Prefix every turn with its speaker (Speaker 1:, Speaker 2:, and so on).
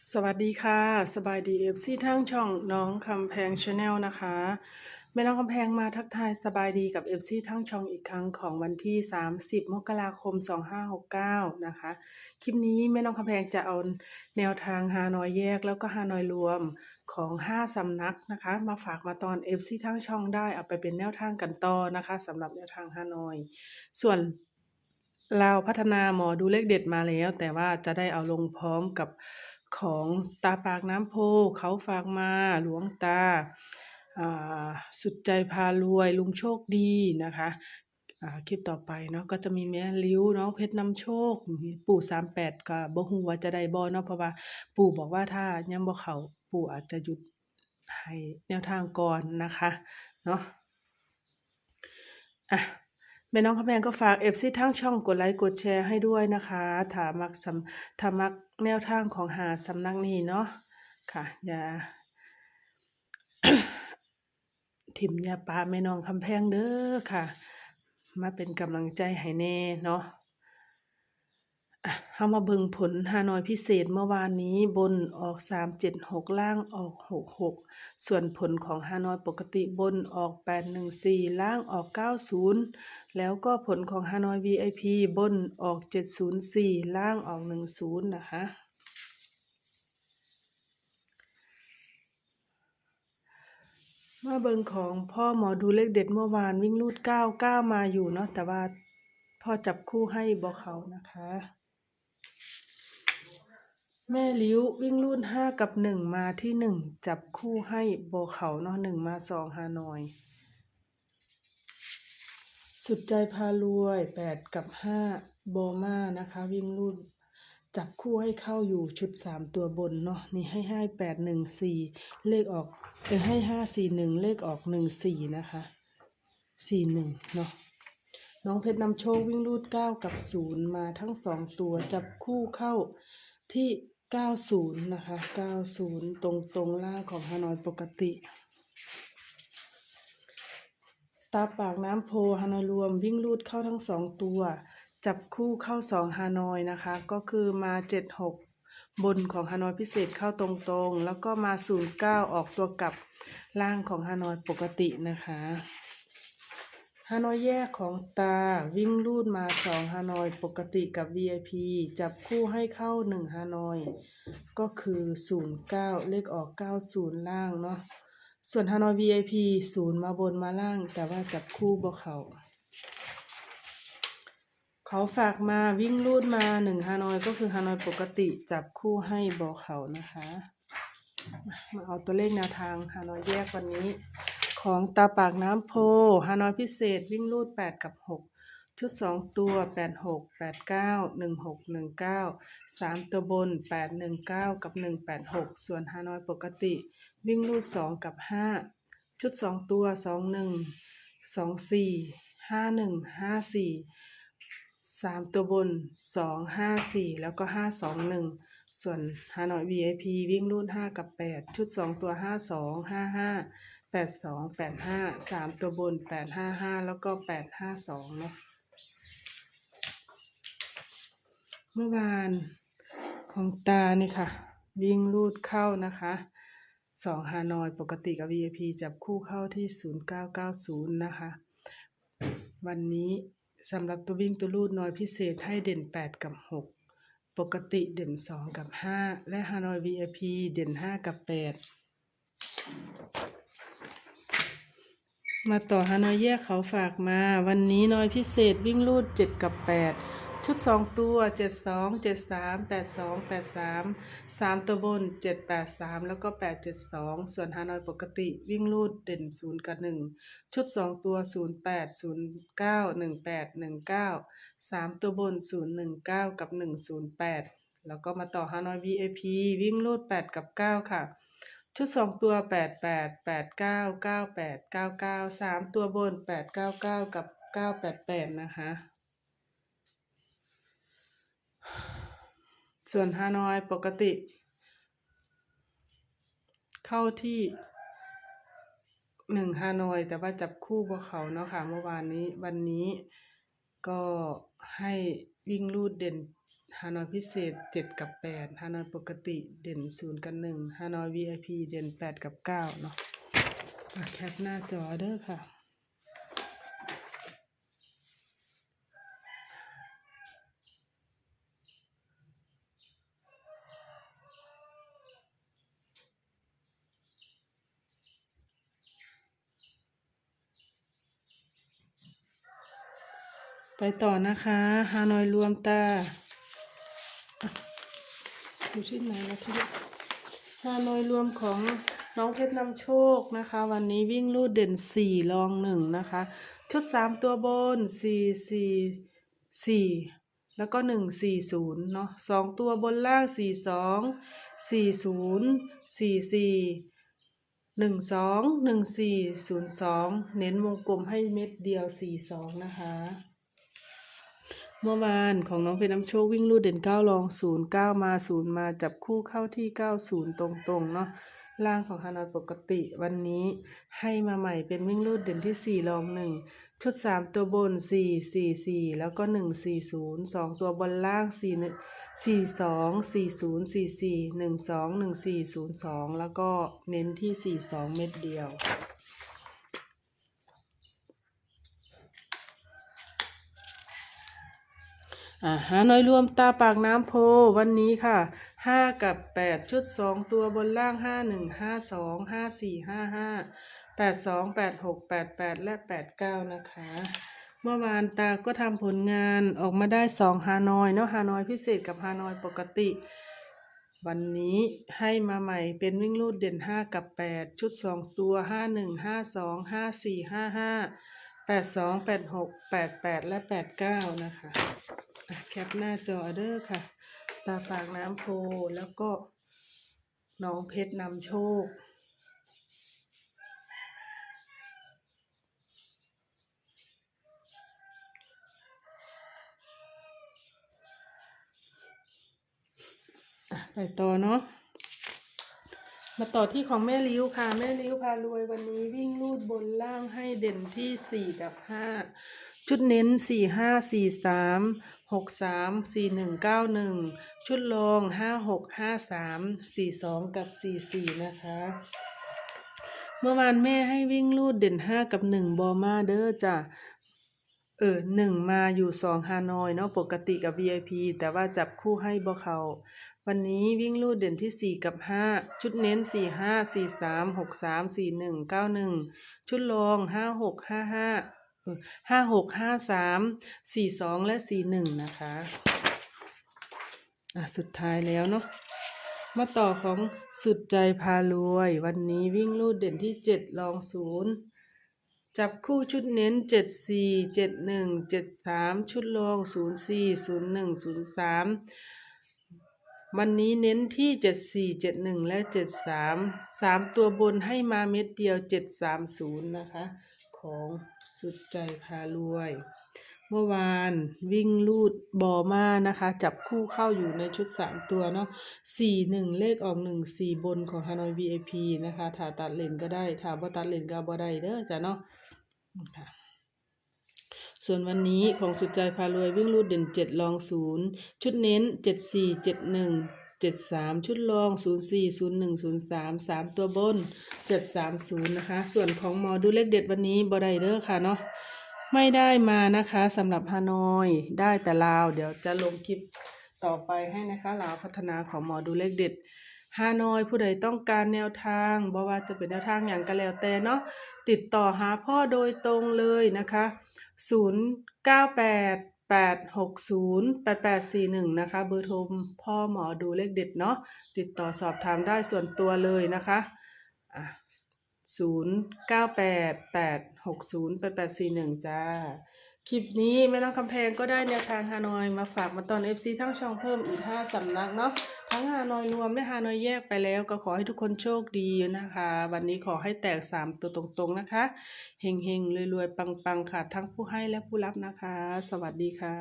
Speaker 1: สวัสดีค่ะ สบายดีเอฟซีทั้งช่องน้องคำแพงชาแนลนะคะ แม่น้องคำแพงมาทักทายสบายดีกับเอฟซีทั้งช่องอีกครั้งของวันที่ 30 มกราคม 2569 นะคะ คลิปนี้แม่น้องคำแพงจะเอาแนวทางฮานอยแยกแล้วก็ฮานอยรวมของ 5 สำนักนะคะ มาฝากมาตอนเอฟซีทั้งช่องได้เอาไปเป็นแนวทางกันต่อนะคะสำหรับแนวทางฮานอย ส่วนเราพัฒนาหมอดูเลขเด็ดมาแล้ว แต่ว่าจะได้เอาลงพร้อมกับ ของตาปากน้ำโพ เขาฝากมาหลวงตาาสุดใจพารวยลุงโชคดีนะคะคลิปต่อไปเนาะก็จะมีแม่ลิ้วเน้องเพชรนำโชค ปู่สามแปดก็บ่ฮู้ว่าจะได้บ่เนาะเพราะว่าปู่บอกว่าถ้ายังบ่เขาปู่อาจจะหยุดให้แนวทางก่อนนะคะ เนาะอะ แม่น้องคำแพงก็ฝากเอฟซีทั้งช่องกดไลค์กดแชร์ให้ด้วยนะคะถามักสำถามักแนวทางของหาสำนักนี้เนาะค่ะอย่าถิ่มยาปลาแม่น้องคำแพงเด้อค่ะ มาเป็นกำลังใจให้แน่เนาะอะเฮามาเบิ่งผลฮานอยพิเศษเมื่อวานนี้บนออกสามเจ็ดหกล่างออกหกหกส่วนผลของฮานอยปกติบนออกแปดหนึ่งสี่ล่างออกเก้าศูนย์ แล้วก็ผลของฮานอย VIP บนออกเจ็ดศูนย์สี่ล่างออกหนึ่งศูนย์นะคะ มาเบิงของพ่อหมอดูเลขเด็ดเมื่อวานวิ่งลูดเก้าเก้ามาอยู่เนาะแต่ว่าพ่อจับคู่ให้บอเขานะคะ แม่ลิ้ววิ่งลูดห้ากับหนึ่งมาที่หนึ่งจับคู่ให้โบเขาเนาะหนึ่งมาสองฮานอย สุดใจพารวยแปดกับห้าโบมานะคะ วิ่งลูดจับคู่ให้เข้าอยู่ชุดสามตัวบนเนาะนี่ให้ให้แปดหนึ่งสี่เลขออกเอ้ยให้ห้าสี่หนึ่งเลขออกหนึ่งสี่นะคะสี่หนึ่งเนาะน้องเพชรนำโชควิ่งลูดเก้ากับศูนย์มาทั้งสองตัวจับคู่เข้าที่เก้าศูนย์นะคะเก้าศูนย์ตรงตรงล่างของฮานอยปกติ ตาปากน้ำโพฮานอยรวมวิ่งลูดเข้าทั้งสองตัว จับคู่เข้าสองฮานอยนะคะ ก็คือมาเจ็ดหกบนของฮานอยพิเศษเข้าตรงๆ แล้วก็มาศูนย์เก้าออกตัวกลับล่างของฮานอยปกตินะคะฮานอยแยกของตาวิ่งลูดมาสองฮานอยปกติกับ VIP จับคู่ให้เข้าหนึ่งฮานอย ก็คือศูนย์เก้าเลขออกเก้าศูนย์ล่างเนาะ ส่วนฮานอย VIP ศูนย์มาบนมาล่าง แต่ว่าจับคู่บ่เขาเขาฝากมาวิ่งลูดมาหนึ่งฮานอยก็คือฮานอยปกติจับคู่ให้บ่เขานะคะ มาเอาตัวเลขแนวทางฮานอยแยกวันนี้ ของตาปากน้ำโพฮานอยพิเศษวิ่งลูดแปดกับหกชุดสองตัวแปดหกแปดเก้าหนึ่งหกหนึ่งเก้าสามตัวบนแปดหนึ่งเก้ากับหนึ่งแปดหกส่วนฮานอยปกติ วิ่งลูดสองกับห้าชุดสองตัวสองหนึ่งสองสี่ห้าหนึ่งห้าสี่สามตัวบนสองห้าสี่แล้วก็ห้าสองหนึ่งส่วนฮานอย VIP วิ่งรูดห้ากับแปดชุดสองตัวห้าสองห้าห้าแปดสองแปดห้าสามตัวบนแปดห้าห้าแล้วก็แปดห้าสองเนาะเมื่อวานของตานี่ค่ะ วิ่งรูดเข้านะคะ สองฮานอยปกติกับ VIP จับคู่เข้าที่ศูนย์เก้าเก้าศูนย์นะคะ วันนี้สำหรับตัววิ่งตัวรูดน้อยพิเศษให้เด่น 8 กับ 6 ปกติเด่น 2 กับ 5 และฮานอย VIP เด่น 5 กับ 8 มาต่อฮานอยแยกเขาฝากมา วันนี้น้อยพิเศษวิ่งรูด 7 กับ 8 ชุดสองตัวเจ็ดสองเจ็ดสามแปดสองแปดสามสามตัวบนเจ็ดแปดสามแล้วก็แปดเจ็ดสองส่วนฮานอยปกติวิ่งลูดเด่นศูนย์กับหนึ่งชุดสองตัวศูนย์แปดศูนย์เก้าหนึ่งแปดหนึ่งเก้าสามตัวบนศูนย์หนึ่งเก้ากับหนึ่งศูนย์แปดแล้วก็มาต่อฮานอย VAP วิ่งลูดแปดกับเก้าค่ะชุดสองตัวแปดแปดแปดเก้าเก้าแปดเก้าเก้าสามตัวบนแปดเก้าเก้ากับเก้าแปดแปดนะคะ ส่วนฮานอยปกติ เข้าที่หนึ่งฮานอยแต่ว่าจับคู่พวกเขาเนาะค่ะเมื่อวานนี้วันนี้ก็ให้วิ่งลูดเด่นฮานอยพิเศษเจ็ดกับแปดฮานอยปกติเด่นศูนย์กับหนึ่งฮานอย VIP เด่นแปดกับเก้าเนาะอะแคปหน้าจอเด้อค่ะ ไปต่อนะคะฮานอยรวมตาอยู่ที่ไหนแล้วที่ฮานอยรวมของน้องเพชรนำโชคนะคะ วันนี้วิ่งลูดเด่นสี่รองหนึ่งนะคะ ชุดสามตัวบนสี่สี่สี่แล้วก็หนึ่งสี่ศูนย์เนาะสองตัวบนล่างสี่สองสี่ศูนย์สี่สี่หนึ่งสองหนึ่งสี่ศูนย์สองเน้นวงกลมให้เม็ดเดียวสี่สองนะคะ เมื่อวานของน้องเพชรน้ำโชควิ่งลูดเด่นเก้าลองศูนย์เก้ามาศูนย์มาจับคู่เข้าที่เก้าศูนย์ตรงๆเนาะล่างของฮานอยปกติวันนี้ให้มาใหม่เป็นวิ่งลูดเด่นที่สี่ลองหนึ่งชุดสามตัวบนสี่สี่สี่แล้วก็หนึ่งสี่ศูนย์สองตัวบนล่างสี่หนึ่งสี่สองสี่ศูนย์สี่สี่หนึ่งสองหนึ่งสี่ศูนย์สองแล้วก็เน้นที่สี่สองเม็ดเดียว อ่าฮานอยรวมตาปากน้ำโพวันนี้ค่ะห้ากับแปดชุดสองตัวบนล่างห้าหนึ่งห้าสองห้าสี่ห้าห้าแปดสองแปดหกแปดแปดและแปดเก้านะคะ เมื่อวานตาก็ทำผลงานออกมาได้สองฮานอยเนาะฮานอยพิเศษกับฮานอยปกติ วันนี้ให้มาใหม่เป็นวิ่งรูดเด่นห้ากับแปดชุดสองตัวห้าหนึ่งห้าสองห้าสี่ห้าห้า แปดสองแปดหกแปดแปดและแปดเก้านะคะแคปหน้าจอเด้อค่ะ ตาปากน้ำโพแล้วก็น้องเพชรนำโชคอะไปต่อเนาะ มาต่อที่ของแม่ลิ้วค่ะ แม่ลิ้วพารวยวันนี้วิ่งลูดบนล่างให้เด่นที่สี่กับห้าชุดเน้นสี่ห้าสี่สามหกสามสี่หนึ่งเก้าหนึ่งชุดรองห้าหกห้าสามสี่สองกับสี่สี่นะคะ เมื่อวานแม่ให้วิ่งลูดเด่นห้ากับหนึ่งบอมาเด้อจ้ะเออหนึ่งมาอยู่สองฮานอยเนาะปกติกับ VIP แต่ว่าจับคู่ให้บ่เขา วันนี้วิ่งลู่เด่นที่ 4 กับ 5 ชุดเน้น 4 5 4 3 6 3 4 1 9 1 ชุดลอง 5 6 5 5 5 6 5 3 4 2 และ 4 1 นะคะอะสุดท้ายแล้วเนาะมาต่อของสุดใจพารวย วันนี้วิ่งลู่เด่นที่ 7 ลอง 0จับคู่ชุดเน้น 74 71 73 ชุดลอง 04 01 03 วันนี้เน้นที่เจ็ดสี่เจ็ดหนึ่งและเจ็ดสามสามตัวบนให้มาเม็ดเดียวเจ็ดสามศูนย์นะคะ ของสุดใจพารวย เมื่อวานวิ่งลูดบอมานะคะ จับคู่เข้าอยู่ในชุดสามตัวเนาะสี่หนึ่งเลขออกหนึ่งสี่บนของฮานอย VIP นะคะ ถ้าตัดเลนก็ได้ ถ้าบ่ตัดเลนก็บ่ได้เด้อจ้ะเนาะค่ะ ส่วนวันนี้ของสุดใจพารวยวิ่งลูดเด่นเจ็ดลองศูนย์ชุดเน้นเจ็ดสี่เจ็ดหนึ่งเจ็ดสามชุดรองศูนย์สี่ศูนย์หนึ่งศูนย์สามสามตัวบนเจ็ดสามศูนย์นะคะ ส่วนของหมอดูเลขเด็ดวันนี้บ่ไดเด้อค่ะเนาะไม่ได้มานะคะสำหรับฮานอยได้แต่ลาว เดี๋ยวจะลงคลิปต่อไปให้นะคะลาวพัฒนาของหมอดูเลขเด็ด ฮานอยผู้ใดต้องการแนวทางบ่ว่าจะเป็นแนวทางอย่างก็แล้วแต่เนาะติดต่อหาพ่อโดยตรงเลยนะคะ 0 9 8 8 6 0 8 8 4 1 นะคะ เบอร์โทรพ่อหมอดูเลขเด็ดเนาะติดต่อสอบถามได้ส่วนตัวเลยนะคะอะศูนย์เก้าแปดแปดหกศูนย์แปดแปดสี่หนึ่งจ้า คลิปนี้แม่น้องคำแพงก็ได้แนวทางฮานอยมาฝากมาตอน FC ทั้งช่องเพิ่มอีกห้าสำนักเนาะทั้งฮานอยรวมและฮานอยแยกไปแล้วก็ขอให้ทุกคนโชคดีนะคะ วันนี้ขอให้แตกสามตัวตรงๆนะคะ เฮงๆรวยๆ ปังๆ ค่ะ ทั้งผู้ให้และผู้รับนะคะ สวัสดีค่ะ